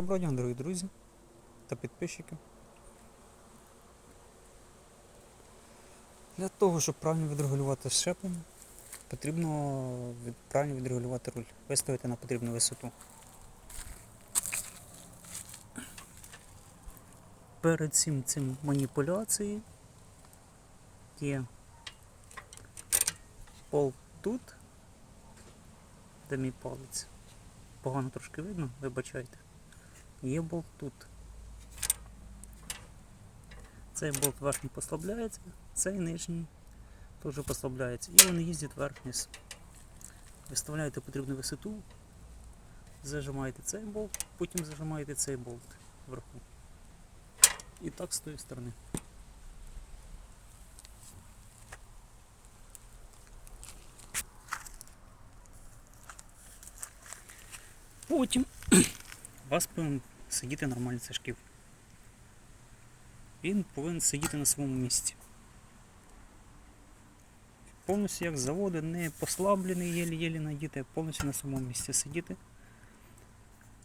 Доброго дня, дорогі друзі та підписчики. Для того, щоб правильно відрегулювати щеплення, потрібно правильно відрегулювати руль, виставити на потрібну висоту. Перед цим цим маніпуляції є пол тут, де мій палець. Погано трошки видно, вибачайте. Є болт тут. Цей болт верхній послабляється, цей нижній теж послабляється. І вони їздять вверх-вниз. Виставляєте потрібну висоту, зажимаєте цей болт, потім зажимаєте цей болт вверху. І так з тої сторони. Потім вас сидіти нормальний цей шків. Він повинен сидіти на своєму місці. Повністю як з заводу, не послаблений, єлі-єлі надіти, а повністю на своєму місці сидіти.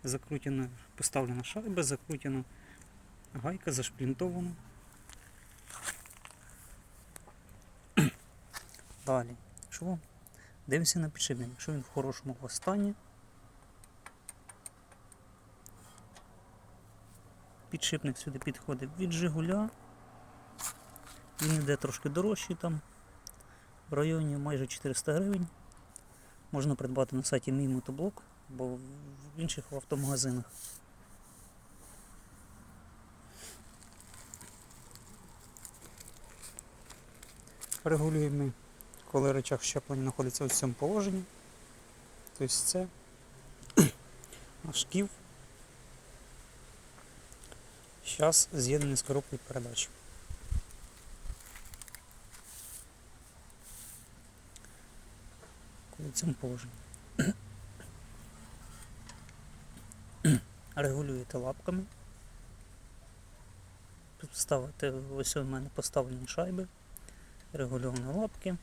Закрутена, поставлена шайба, закрутена гайка, зашплінтована. Далі. Що? Дивимося на підшипник. Якщо він в хорошому стані, підшипник сюди підходить від Жигуля. Він йде трошки дорожчий там. В районі майже 400 гривень. Можна придбати на сайті мій мотоблок або в інших автомагазинах. Регулюємо, коли рычаг щеплення знаходиться в цьому положенні. Тобто це наш шків Зараз з'єднаний з коробкою передач. В цьому положенні. Регулюєте лапками. Ставите, ось у мене поставлені шайби, регульовані лапки.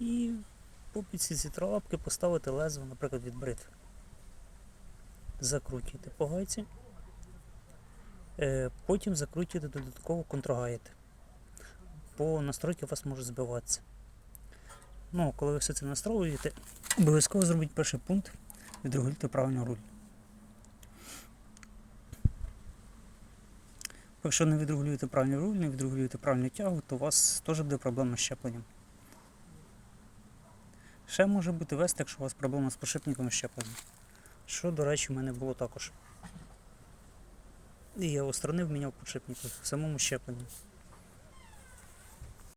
І по підсі ці три лапки поставити лезо, наприклад, від бритви. Закрутюєте по гайці. Е, Потім закрутюєте додатково контрагайти. Бо настройки у вас можуть збиватися. Ну, коли ви все це настроюєте, обов'язково зробіть перший пункт, відрегулюйте правильно руль. Якщо не відрегулюєте правильний руль, не відрегулюєте правильну тягу, то у вас теж буде проблема з щепленням. Ще може бути вести, якщо у вас проблема з подшипником і щепленням. Що, до речі, в мене було також. І я устранив, міняв подшипники в самому щепленні.